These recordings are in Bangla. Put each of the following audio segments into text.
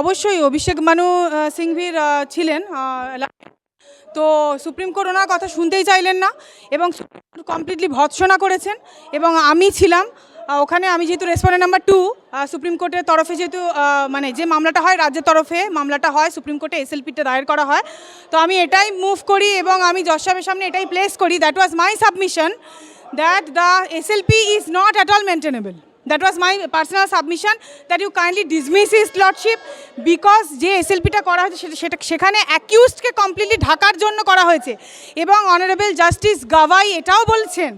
অবশ্যই অভিষেক মানু সিংভির ছিলেন তো সুপ্রিম কোর্ট ওনার কথা শুনতেই চাইলেন না এবং কমপ্লিটলি ভৎসনা করেছেন এবং আমি ছিলাম ওখানে আমি যেহেতু রেসপন্ডেন্ট নাম্বার টু সুপ্রিম কোর্টের তরফে যেহেতু মানে যে মামলাটা হয় রাজ্যের তরফে মামলাটা হয়, সুপ্রিম কোর্টে এসএলপিতে দায়ের করা হয়। তো আমি এটাই মুভ করি এবং আমি জজ সাহেবের সামনে এটাই প্লেস করি that was my submission that the SLP is not at all maintainable that was my personal submission that you kindly dismiss his lordship because যে এসএলপিটা করা হয়েছে সেটা সেটা, সেখানে অ্যাকিউজডকে কমপ্লিটলি ঢাকার জন্য করা হয়েছে। এবং অনারেবল জাস্টিস গাভাই এটাও বলছেন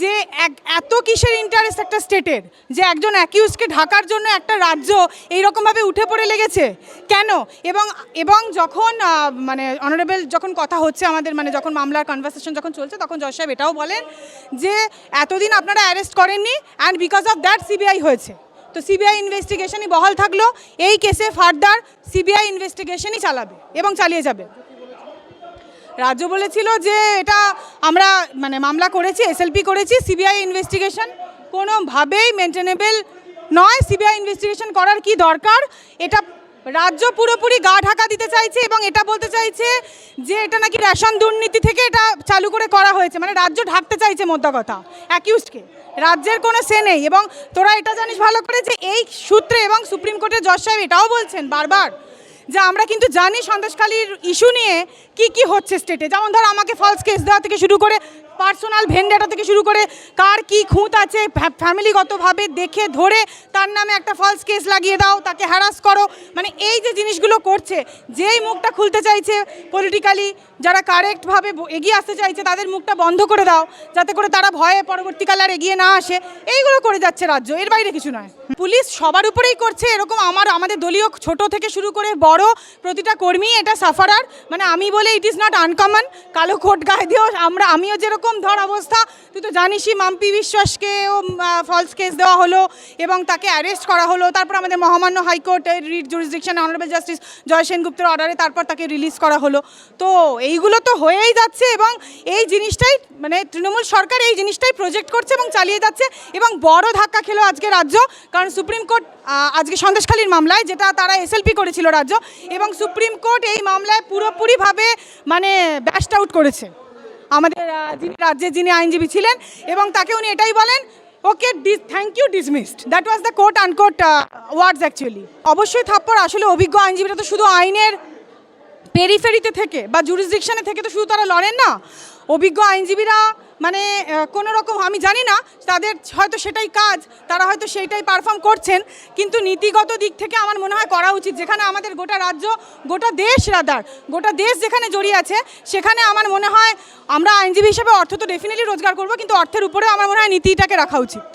যে এক, এত কিসের ইন্টারেস্ট একটা স্টেটের যে একজন অ্যাকিউজকে ঢাকার জন্য একটা রাজ্য এইরকমভাবে উঠে পড়ে লেগেছে? কেন? এবং এবং যখন মানে অনারেবল যখন কথা হচ্ছে আমাদের মানে যখন মামলার কনভারসেশন যখন চলছে, তখন জজ সাহেব এটাও বলেন যে এতদিন আপনারা অ্যারেস্ট করেননি and because of that CBI হয়েছে। তো সিবিআই ইনভেস্টিগেশনই বহাল থাকল। এই কেসে ফার্দার সিবিআই ইনভেস্টিগেশনই চালাবে এবং চালিয়ে যাবে। রাজ্য বলেছিল যে এটা আমরা মানে মামলা করেছি এসএলপি করেছি সিবিআই ইনভেস্টিগেশন কোনোভাবেই মেনটেনেবল নয়। সিবিআই ইনভেস্টিগেশন করার কি দরকার? এটা রাজ্য পুরোপুরি গা ঢাকা দিতে চাইছে এবং এটা বলতে চাইছে যে এটা নাকি রেশন দুর্নীতি থেকে এটা চালু করে করা হয়েছে। মানে রাজ্য ঢাকতে চাইছে মোদ্দা কথা অ্যাকিউজকে রাজ্যের কোনো সে নেই এবং তোরা এটা জানিস ভালো করে যে এই সূত্রে এবং সুপ্রিম কোর্টের জজ সাহেব এটাও বলছেন বারবার যে আমরা কিন্তু জানি সন্দেশখালীর ইস্যু নিয়ে কি কি হচ্ছে স্টেটে যেমন ধর আমাকে ফলস কেস দেওয়া থেকে শুরু করে পার্সোনাল ভেন্ডাটা থেকে শুরু করে কার কি খুঁত আছে ফ্যামিলিগতভাবে দেখে ধরে তার নামে একটা ফলস কেস লাগিয়ে দাও, তাকে হ্যারাস করো। মানে এই যে জিনিসগুলো করছে, যেই মুখটা খুলতে চাইছে পলিটিক্যালি যারা কারেক্টভাবে এগিয়ে আসতে চাইছে, তাদের মুখটা বন্ধ করে দাও, যাতে করে তারা ভয়ে পরবর্তীকালে আর এগিয়ে না আসে। এইগুলো করে যাচ্ছে রাজ্য, এর বাইরে কিছু নয়। পুলিশ সবার উপরেই করছে, এরকম আমার, আমাদের দলীয় ছোট থেকে শুরু করে বড় প্রতিটা কর্মী এটা সাফারার। মানে আমি বলে ইট ইজ নট আনকমন কালো কোট গায়ে দিয়েও আমরা, আমিও যেরকম ধর অবস্থা, তুই তো জানিসই মাম্পি বিশ্বাসকেও ফলস কেস দেওয়া হলো এবং তাকে অ্যারেস্ট করা হলো। তারপর আমাদের মহামান্য হাইকোর্টের writ jurisdiction honourable justice Joy সেনগুপ্তের অর্ডারে তারপর তাকে রিলিজ করা হলো। তো এইগুলো তো হয়েই যাচ্ছে এবং এই জিনিসটাই মানে তৃণমূল সরকার এই জিনিসটাই প্রজেক্ট করছে এবং চালিয়ে যাচ্ছে এবং বড় ধাক্কা খেলো আজকে রাজ্য। কারণ সুপ্রিম কোর্ট আজকে সন্দেশখালীর মামলায় যেটা তারা এসএলপি করেছিল রাজ্য এবং সুপ্রিম কোর্ট এই মামলায় পুরোপুরিভাবে মানে ব্যাস্ট আউট করেছে। আমাদের যিনি রাজ্যের যিনি আইনজীবী ছিলেন, এবং তাকে উনি এটাই বলেন okay dis thank you dismissed that was the court uncourt words actually অবশ্যই থাপ্পর আসলে অভিজ্ঞ আইনজীবীরা তো শুধু আইনের পেরিফেরিতে থেকে বা জুরিসডিকশনে থেকে তো শুধু তারা লড়েন না। অভিজ্ঞ আইনজীবীরা মানে কোনো রকম, আমি জানি না, তাদের হয়তো সেটাই কাজ, তারা হয়তো সেইটাই পারফর্ম করছেন, কিন্তু নীতিগত দিক থেকে আমার মনে হয় করা উচিত। যেখানে আমাদের গোটা রাজ্য, গোটা দেশ রাদার গোটা দেশ যেখানে জড়িয়ে আছে, সেখানে আমার মনে হয় আমরা আইনজীবী হিসেবে অর্থ তো ডেফিনেটলি রোজগার করব, কিন্তু অর্থের উপরে আমার মনে হয় নীতিটাকে রাখা উচিত।